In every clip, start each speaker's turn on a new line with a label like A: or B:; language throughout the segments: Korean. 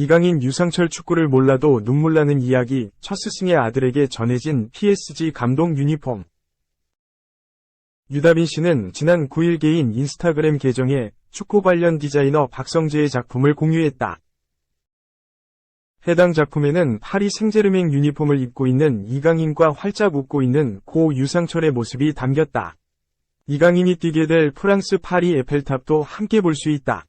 A: 이강인 유상철 축구를 몰라도 눈물 나는 이야기 첫 스승의 아들에게 전해진 PSG 감동 유니폼. 유다빈 씨는 지난 9일 개인 인스타그램 계정에 축구 관련 디자이너 박성재의 작품을 공유했다. 해당 작품에는 파리 생제르맹 유니폼을 입고 있는 이강인과 활짝 웃고 있는 고 유상철의 모습이 담겼다. 이강인이 뛰게 될 프랑스 파리 에펠탑도 함께 볼 수 있다.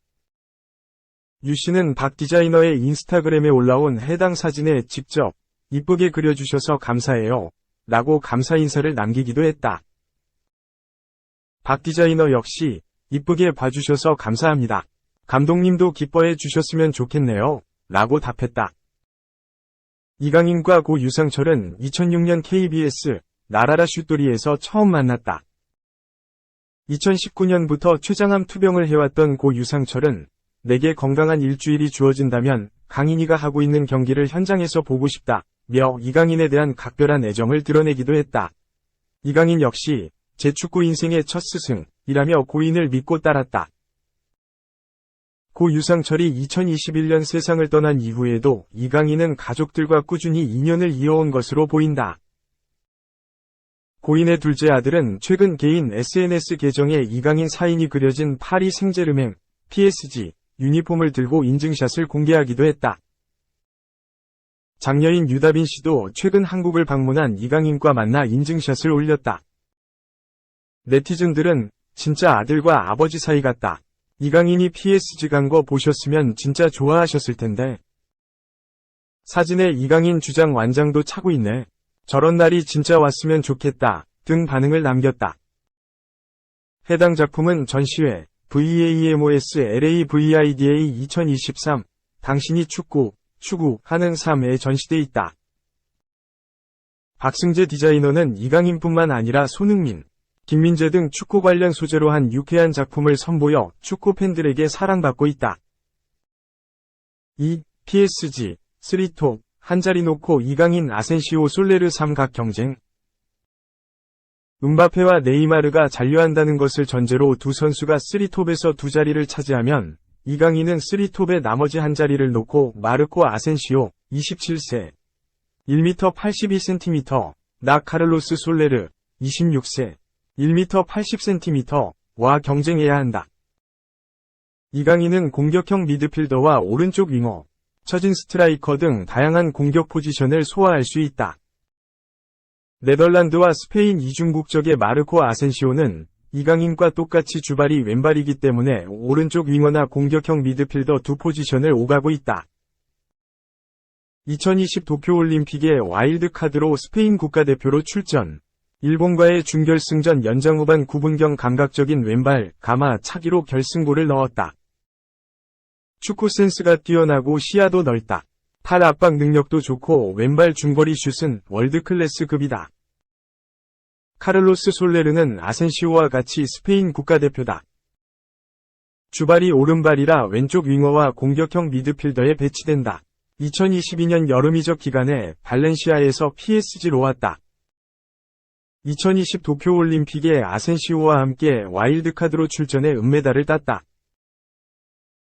A: 유 씨는 박 디자이너의 인스타그램에 올라온 해당 사진에 직접 이쁘게 그려주셔서 감사해요. 라고 감사 인사를 남기기도 했다. 박 디자이너 역시 이쁘게 봐주셔서 감사합니다. 감독님도 기뻐해 주셨으면 좋겠네요. 라고 답했다. 이강인과 고 유상철은 2006년 KBS 나라라 슛돌이에서 처음 만났다. 2019년부터 최장암 투병을 해왔던 고 유상철은 내게 건강한 일주일이 주어진다면 강인이가 하고 있는 경기를 현장에서 보고 싶다. 며 이강인에 대한 각별한 애정을 드러내기도 했다. 이강인 역시 제 축구 인생의 첫 스승이라며 고인을 믿고 따랐다. 고 유상철이 2021년 세상을 떠난 이후에도 이강인은 가족들과 꾸준히 인연을 이어온 것으로 보인다. 고인의 둘째 아들은 최근 개인 SNS 계정에 이강인 사인이 그려진 파리 생제르맹, PSG, 유니폼을 들고 인증샷을 공개하기도 했다. 장녀인 유다빈 씨도 최근 한국을 방문한 이강인과 만나 인증샷을 올렸다. 네티즌들은 진짜 아들과 아버지 사이 같다. 이강인이 PSG 간 거 보셨으면 진짜 좋아하셨을 텐데. 사진에 이강인 주장 완장도 차고 있네. 저런 날이 진짜 왔으면 좋겠다. 등 반응을 남겼다. 해당 작품은 전시회 VAMOS LA VIDA 2023 당신이 축구, 추구 하는 삶에 전시돼 있다. 박승재 디자이너는 이강인뿐만 아니라 손흥민, 김민재 등 축구 관련 소재로 한 유쾌한 작품을 선보여 축구 팬들에게 사랑받고 있다. 이 PSG, 3톱, 한 자리 놓고 이강인 아센시오 솔레르 삼각 경쟁. 음바페와 네이마르가 잔류한다는 것을 전제로 두 선수가 3톱에서 두 자리를 차지하면 이강인은 3톱의 나머지 한 자리를 놓고 마르코 아센시오, 27세, 1m 82cm, 나 카를로스 솔레르, 26세, 1m 80cm, 와 경쟁해야 한다. 이강인은 공격형 미드필더와 오른쪽 윙어, 처진 스트라이커 등 다양한 공격 포지션을 소화할 수 있다. 네덜란드와 스페인 이중 국적의 마르코 아센시오는 이강인과 똑같이 주발이 왼발이기 때문에 오른쪽 윙어나 공격형 미드필더 두 포지션을 오가고 있다. 2020 도쿄올림픽에 와일드카드로 스페인 국가대표로 출전. 일본과의 준결승전 연장 후반 9분경 감각적인 왼발 가마 차기로 결승골을 넣었다. 축구 센스가 뛰어나고 시야도 넓다. 팔 압박 능력도 좋고 왼발 중거리 슛은 월드클래스급이다. 카를로스 솔레르는 아센시오와 같이 스페인 국가대표다. 주발이 오른발이라 왼쪽 윙어와 공격형 미드필더에 배치된다. 2022년 여름 이적 기간에 발렌시아에서 PSG로 왔다. 2020 도쿄올림픽에 아센시오와 함께 와일드카드로 출전해 은메달을 땄다.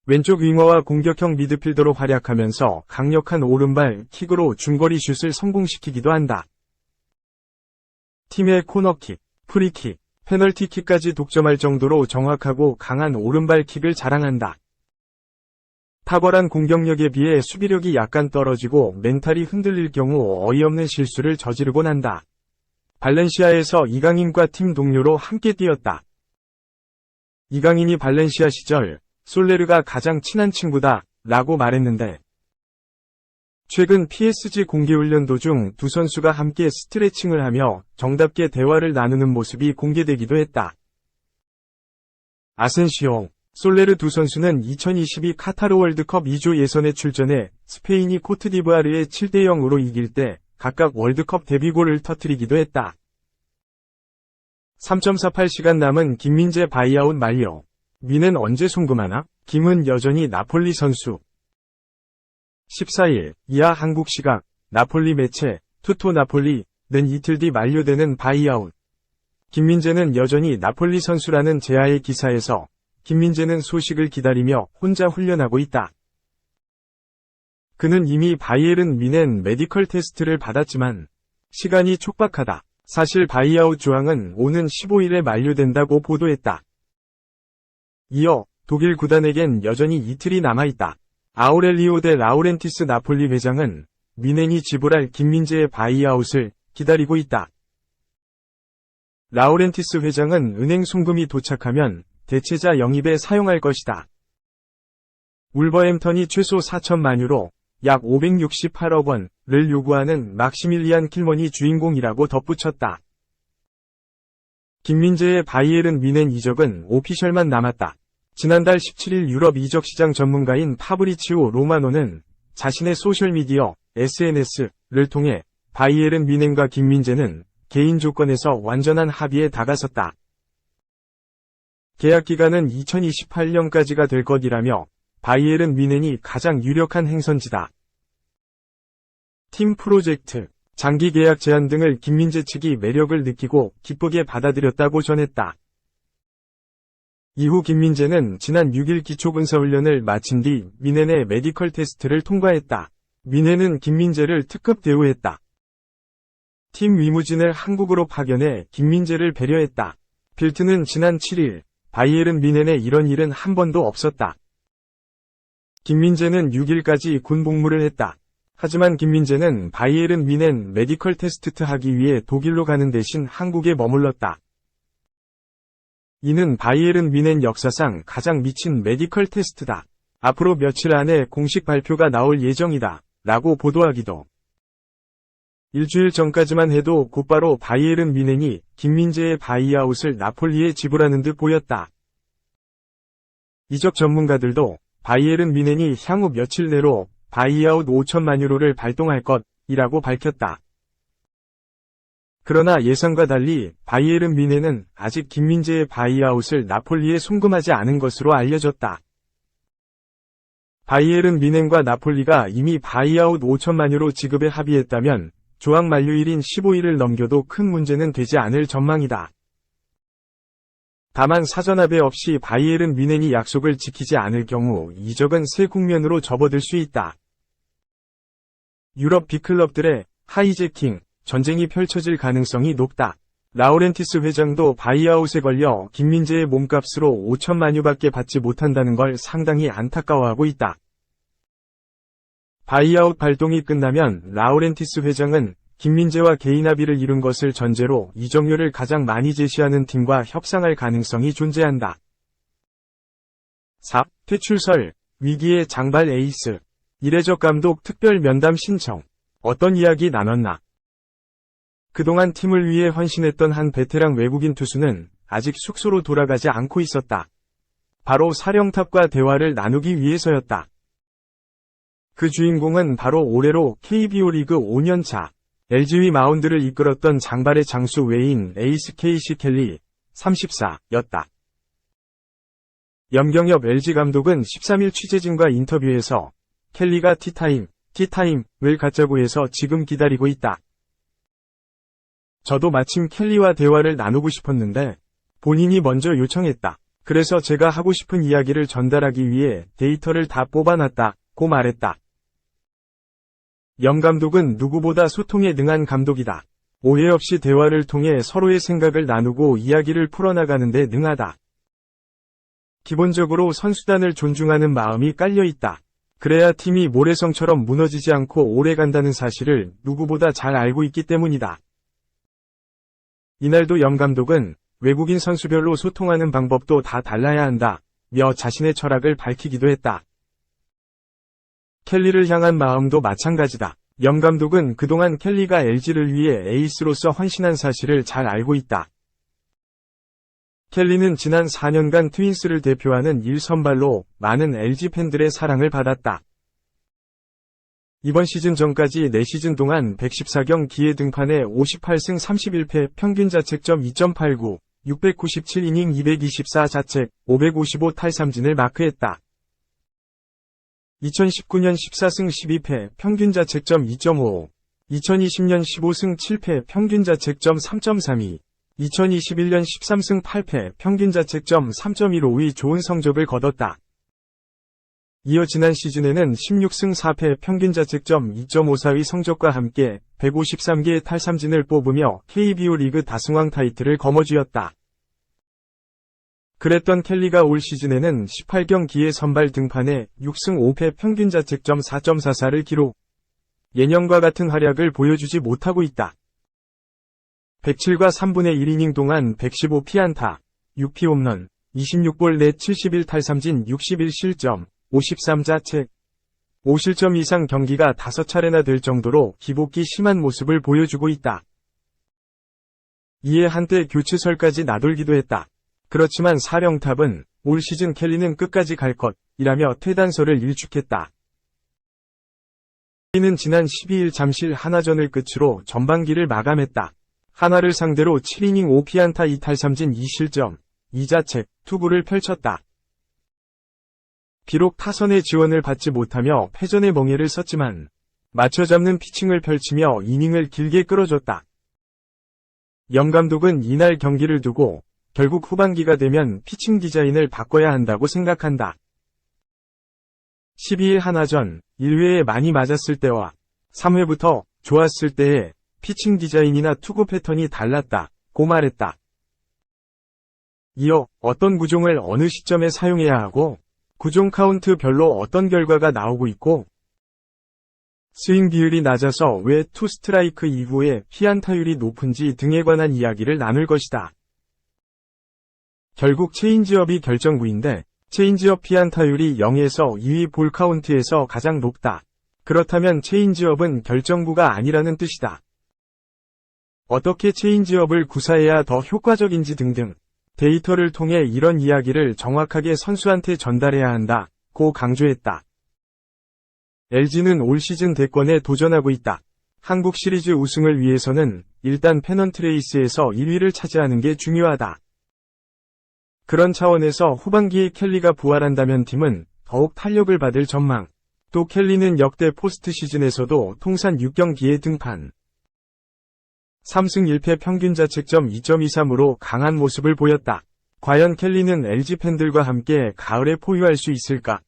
A: 왼쪽 윙어와 공격형 미드필더로 활약하면서 강력한 오른발 킥으로 중거리 슛을 성공시키기도 한다. 팀의 코너킥, 프리킥, 페널티킥까지 독점할 정도로 정확하고 강한 오른발 킥을 자랑한다. 탁월한 공격력에 비해 수비력이 약간 떨어지고 멘탈이 흔들릴 경우 어이없는 실수를 저지르곤 한다. 발렌시아에서 이강인과 팀 동료로 함께 뛰었다. 이강인이 발렌시아 시절 솔레르가 가장 친한 친구다 라고 말했는데 최근 PSG 공개훈련 도중 두 선수가 함께 스트레칭을 하며 정답게 대화를 나누는 모습이 공개되기도 했다. 아센시오, 솔레르 두 선수는 2022 카타르 월드컵 2조 예선에 출전해 스페인이 코트디부아르에 7대0으로 이길 때 각각 월드컵 데뷔골을 터뜨리기도 했다. 3.48시간 남은 김민재 바이아웃 만료. 민은 언제 송금하나? 김은 여전히 나폴리 선수. 14일, 이하 한국 시각, 나폴리 매체, 투토 나폴리는 이틀 뒤 만료되는 바이아웃. 김민재는 여전히 나폴리 선수라는 제아의 기사에서 김민재는 소식을 기다리며 혼자 훈련하고 있다. 그는 이미 바이에른 미넨 메디컬 테스트를 받았지만 시간이 촉박하다. 사실 바이아웃 조항은 오는 15일에 만료된다고 보도했다. 이어 독일 구단에겐 여전히 이틀이 남아있다. 아우렐리오 데 라우렌티스 나폴리 회장은 미넨이 지불할 김민재의 바이아웃을 기다리고 있다. 라우렌티스 회장은 은행 송금이 도착하면 대체자 영입에 사용할 것이다. 울버햄턴이 최소 4천만 유로, 약 568억 원을 요구하는 막시밀리안 킬먼이 주인공이라고 덧붙였다. 김민재의 바이에른 미넨 이적은 오피셜만 남았다. 지난달 17일 유럽 이적 시장 전문가인 파브리치오 로마노는 자신의 소셜미디어 SNS를 통해 바이에른 미넨과 김민재는 개인 조건에서 완전한 합의에 다가섰다. 계약 기간은 2028년까지가 될 것이라며 바이에른 미넨이 가장 유력한 행선지다. 팀 프로젝트, 장기 계약 제한 등을 김민재 측이 매력을 느끼고 기쁘게 받아들였다고 전했다. 이후 김민재는 지난 6일 기초군사훈련을 마친 뒤 미넨의 메디컬 테스트를 통과했다. 미넨은 김민재를 특급 대우했다. 팀 위무진을 한국으로 파견해 김민재를 배려했다. 빌트는 지난 7일 바이에른 미넨에 이런 일은 한 번도 없었다. 김민재는 6일까지 군 복무를 했다. 하지만 김민재는 바이에른 미넨 메디컬 테스트 하기 위해 독일로 가는 대신 한국에 머물렀다. 이는 바이에른 미넨 역사상 가장 미친 메디컬 테스트다. 앞으로 며칠 안에 공식 발표가 나올 예정이다. 라고 보도하기도. 일주일 전까지만 해도 곧바로 바이에른 미넨이 김민재의 바이아웃을 나폴리에 지불하는 듯 보였다. 이적 전문가들도 바이에른 미넨이 향후 며칠 내로 바이아웃 5천만 유로를 발동할 것이라고 밝혔다. 그러나 예상과 달리 바이에른 미넨은 아직 김민재의 바이아웃을 나폴리에 송금하지 않은 것으로 알려졌다. 바이에른 미넨과 나폴리가 이미 바이아웃 5천만 유로 지급에 합의했다면 조항 만료일인 15일을 넘겨도 큰 문제는 되지 않을 전망이다. 다만 사전합의 없이 바이에른 미넨이 약속을 지키지 않을 경우 이적은 새 국면으로 접어들 수 있다. 유럽 빅클럽들의 하이제킹, 전쟁이 펼쳐질 가능성이 높다. 라우렌티스 회장도 바이아웃에 걸려 김민재의 몸값으로 5천만 유밖에 받지 못한다는 걸 상당히 안타까워하고 있다. 바이아웃 발동이 끝나면 라우렌티스 회장은 김민재와 개인 합의를 이룬 것을 전제로 이적료를 가장 많이 제시하는 팀과 협상할 가능성이 존재한다. 4. 퇴출설, 위기의 장발 에이스, 이래적 감독 특별 면담 신청, 어떤 이야기 나눴나? 그동안 팀을 위해 헌신했던 한 베테랑 외국인 투수는 아직 숙소로 돌아가지 않고 있었다. 바로 사령탑과 대화를 나누기 위해서였다. 그 주인공은 바로 올해로 KBO 리그 5년차 LG위 마운드를 이끌었던 장발의 장수 외인 에이스 케이시 켈리 34였다. 염경엽 LG 감독은 13일 취재진과 인터뷰에서 켈리가 티타임, 티타임을 갖자고 해서 지금 기다리고 있다. 저도 마침 켈리와 대화를 나누고 싶었는데 본인이 먼저 요청했다. 그래서 제가 하고 싶은 이야기를 전달하기 위해 데이터를 다 뽑아놨다 고 말했다. 영 감독은 누구보다 소통에 능한 감독이다. 오해 없이 대화를 통해 서로의 생각을 나누고 이야기를 풀어나가는데 능하다. 기본적으로 선수단을 존중하는 마음이 깔려있다. 그래야 팀이 모래성처럼 무너지지 않고 오래 간다는 사실을 누구보다 잘 알고 있기 때문이다. 이날도 영 감독은 외국인 선수별로 소통하는 방법도 다 달라야 한다. 며 자신의 철학을 밝히기도 했다. 켈리를 향한 마음도 마찬가지다. 영 감독은 그동안 켈리가 LG를 위해 에이스로서 헌신한 사실을 잘 알고 있다. 켈리는 지난 4년간 트윈스를 대표하는 1선발로 많은 LG 팬들의 사랑을 받았다. 이번 시즌 전까지 4시즌 동안 114경 기회 등판에 58승 31패 평균 자책점 2.89, 697이닝 224 자책, 555 탈삼진을 마크했다. 2019년 14승 12패 평균 자책점 2.55, 2020년 15승 7패 평균 자책점 3.32, 2021년 13승 8패 평균 자책점 3.15의 좋은 성적을 거뒀다. 이어 지난 시즌에는 16승 4패 평균 자책점 2.54의 성적과 함께 153개의 탈삼진을 뽑으며 KBO 리그 다승왕 타이틀을 거머쥐었다. 그랬던 켈리가 올 시즌에는 18경기에 선발 등판해 6승 5패 평균 자책점 4.44를 기록. 예년과 같은 활약을 보여주지 못하고 있다. 107과 3분의 1이닝 동안 115피안타, 6피홈런, 26볼 넷 71탈삼진 61실점, 53자책, 5실점 이상 경기가 5차례나 될 정도로 기복기 심한 모습을 보여주고 있다. 이에 한때 교체설까지 나돌기도 했다. 그렇지만 사령탑은 올 시즌 켈리는 끝까지 갈 것이라며 퇴단설을 일축했다. 켈리는 지난 12일 잠실 하나전을 끝으로 전반기를 마감했다. 하나를 상대로 7이닝 5피안타 2탈삼진 2실점, 2자책, 투구를 펼쳤다. 비록 타선의 지원을 받지 못하며 패전의 멍해를 썼지만 맞춰잡는 피칭을 펼치며 이닝을 길게 끌어줬다. 영 감독은 이날 경기를 두고 결국 후반기가 되면 피칭 디자인을 바꿔야 한다고 생각한다. 12일 하나전 1회에 많이 맞았을 때와 3회부터 좋았을 때의 피칭 디자인이나 투구 패턴이 달랐다. 고 말했다. 이어 어떤 구종을 어느 시점에 사용해야 하고 구종 카운트 별로 어떤 결과가 나오고 있고 스윙 비율이 낮아서 왜 투 스트라이크 이후에 피안타율이 높은지 등에 관한 이야기를 나눌 것이다. 결국 체인지업이 결정부인데 체인지업 피안 타율이 0에서 2위 볼 카운트에서 가장 높다. 그렇다면 체인지업은 결정부가 아니라는 뜻이다. 어떻게 체인지업을 구사해야 더 효과적인지 등등 데이터를 통해 이런 이야기를 정확하게 선수한테 전달해야 한다. 고 강조했다. LG는 올 시즌 대권에 도전하고 있다. 한국 시리즈 우승을 위해서는 일단 페넌트레이스에서 1위를 차지하는 게 중요하다. 그런 차원에서 후반기에 켈리가 부활한다면 팀은 더욱 탄력을 받을 전망. 또 켈리는 역대 포스트 시즌에서도 통산 6경기에 등판. 3승 1패 평균 자책점 2.23으로 강한 모습을 보였다. 과연 켈리는 LG 팬들과 함께 가을에 포유할 수 있을까?